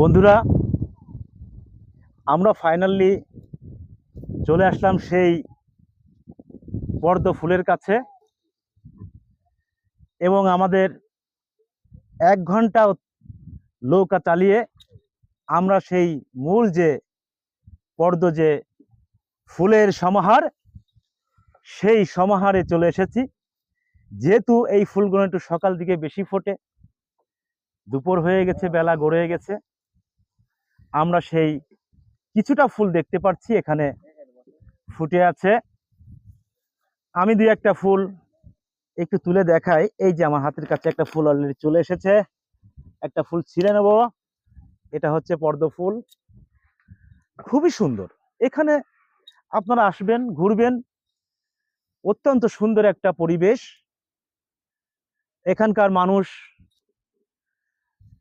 বন্ধুরা, আমরা ফাইনালি চলে আসলাম সেই পদ্ম ফুলের কাছে এবং আমাদের এক ঘণ্টা নৌকা চালিয়ে আমরা সেই মূল যে পর্দ যে ফুলের সমাহার, সেই সমাহারে চলে এসেছি। যেহেতু এই ফুলগুলো একটু সকাল দিকে বেশি ফোটে, দুপুর হয়ে গেছে, বেলা গড়ে গেছে। আমরা সেই কিছুটা ফুল দেখতে পাচ্ছি, এখানে ফুটে আছে। আমি দুই একটা ফুল একটু তুলে দেখাই। এই যে আমার হাতের কাছে একটা ফুল অলরেডি চলে এসেছে। একটা ফুল ছিঁড়ে নেব। এটা হচ্ছে পদ্ম ফুল। খুবই সুন্দর। এখানে আপনারা আসবেন, ঘুরবেন। অত্যন্ত সুন্দর একটা পরিবেশ। এখানকার মানুষ,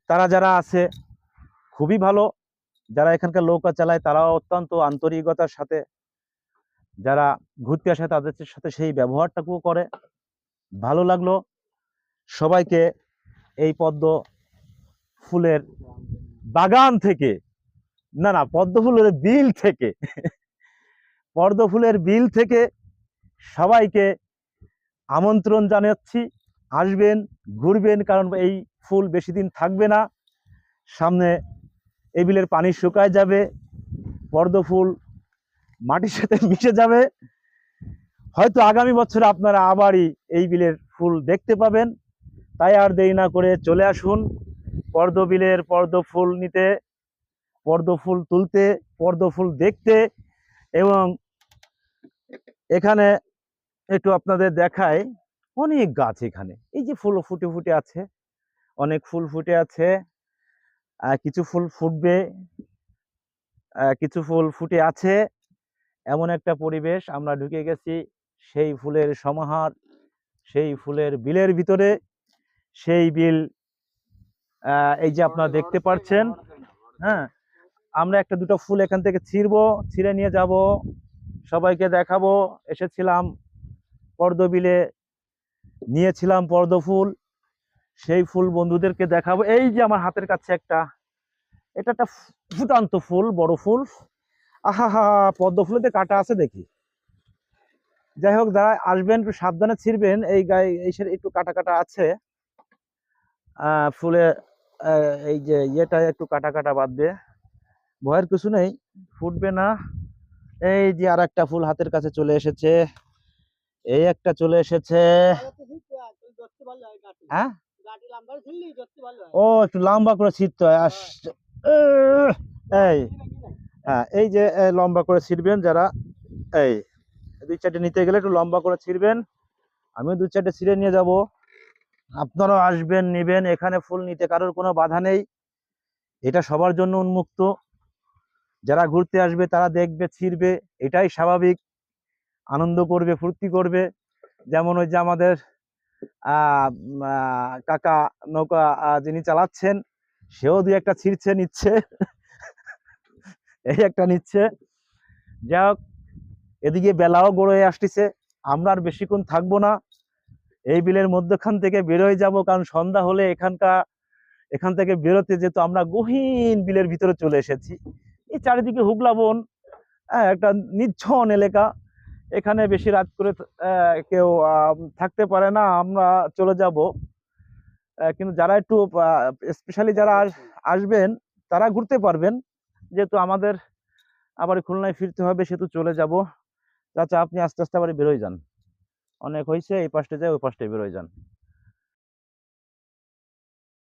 তারা যারা আছে, খুবই ভালো। যারা এখানকার নৌকা চালায়, তারাও অত্যন্ত আন্তরিকতার সাথে, যারা ঘুরতে আসে তাদের সাথে সেই ব্যবহারটাকেও করে। ভালো লাগল সবাইকে এই পদ্ম ফুলের বাগান থেকে, না না, পদ্ম ফুলের বিল থেকে, পদ্ম ফুলের বিল থেকে সবাইকে আমন্ত্রণ জানাচ্ছি। আসবেন, ঘুরবেন, কারণ এই ফুল বেশি দিন থাকবে না। সামনে এই বিলের পানি শুকায় যাবে পদ্ম ফুল মাটির সাথে মিশে যাবে। হয়তো আগামী বছর আপনারা আবারই এই বিলের ফুল দেখতে পাবেন। তাই আর দেরি না করে চলে আসুন পর্দ বিলের পদ্ম ফুল নিতে পদ্ম ফুল তুলতে পদ্ম ফুল দেখতে এবং এখানে একটু আপনাদের দেখায় অনেক গাছ এখানে। এই যে ফুল ফুটে ফুটে আছে, অনেক ফুল ফুটে আছে। কিছু ফুল ফুটবে কিছু ফুল ফুটে আছে। এমন একটা পরিবেশ আমরা ঢুকে গেছি সেই ফুলের সমাহার, সেই ফুলের বিলের ভিতরে। সেই বিল এই যে আপনারা দেখতে পাচ্ছেন হ্যাঁ আমরা একটা দুটো ফুল এখান থেকে ছিঁড়বো, ছিঁড়ে নিয়ে যাব, সবাইকে দেখাবো। এসেছিলাম পর্দ বিলে, নিয়েছিলাম পর্দ ফুল। সেই ফুল বন্ধুদেরকে দেখাবো। এই যে আমার হাতের কাছে একটা এটা একটা ফুটান্ত ফুল বড় ফুল। আহা হা পদ্ম ফুলেতে কাটা আছে দেখি। যাই হোক যারা আসবেন একটু সাবধানে ছিড়বেন। এই গায়ে এই সাইডে একটু কাটা কাটা আছে। আহ, ফুলে এই যে ইয়েটা একটু কাটা কাটা বাঁধবে ভয়ের কিছু নেই ফুটবে না। এই যে আর একটা ফুল হাতের কাছে চলে এসেছে। এই একটা চলে এসেছে। হ্যাঁ? ও একটু লম্বা করে ছিটতে হয়। আস এই হ্যাঁ এই যে লম্বা করে ছিঁড়বেন যারা, এই, দুই চারটে নিতে গেলে একটু লম্বা করে ছিঁড়বেন। আমিও দু চারটে ছিঁড়ে নিয়ে যাব। আপনারাও আসবেন, নেবেন, এখানে ফুল নিতে কারোর কোনো বাধা নেই। এটা সবার জন্য উন্মুক্ত। যারা ঘুরতে আসবে, তারা দেখবে, ছিঁড়বে, এটাই স্বাভাবিক। আনন্দ করবে, ফুর্তি করবে। যেমন ওই যে আমাদের কাকা নৌকা যিনি চালাচ্ছেন সেও দুই একটা ছিঁড়ছে নিচ্ছে। এই একটা নিচ্ছে। যাই হোক এদিকে বেলাও হয়ে আসতেছে। আমরা আর বেশিক্ষণ থাকব না। এই বিলের মধ্যখান থেকে বেরোয় যাব কারণ সন্ধ্যা হলে এখানকার এখান থেকে বেরোতে যেহেতু আমরা গহীন বিলের ভিতরে চলে এসেছি। এই চারিদিকে হুগলা বন হ্যাঁ, একটা নির্জন এলাকা। এখানে বেশি রাত করে কেউ থাকতে পারে না। আমরা চলে যাব। কিন্তু যারা একটু স্পেশালি যারা আস- আসবেন তারা ঘুরতে পারবেন। যেহেতু আমাদের আবার খুলনায় ফিরতে হবে সেহেতু চলে যাব। চাচা আপনি আস্তে আস্তে আবার বেরোয় যান। অনেক হয়েছে এই পাশটা যায় ওই পাশটায় বেরোয় যান।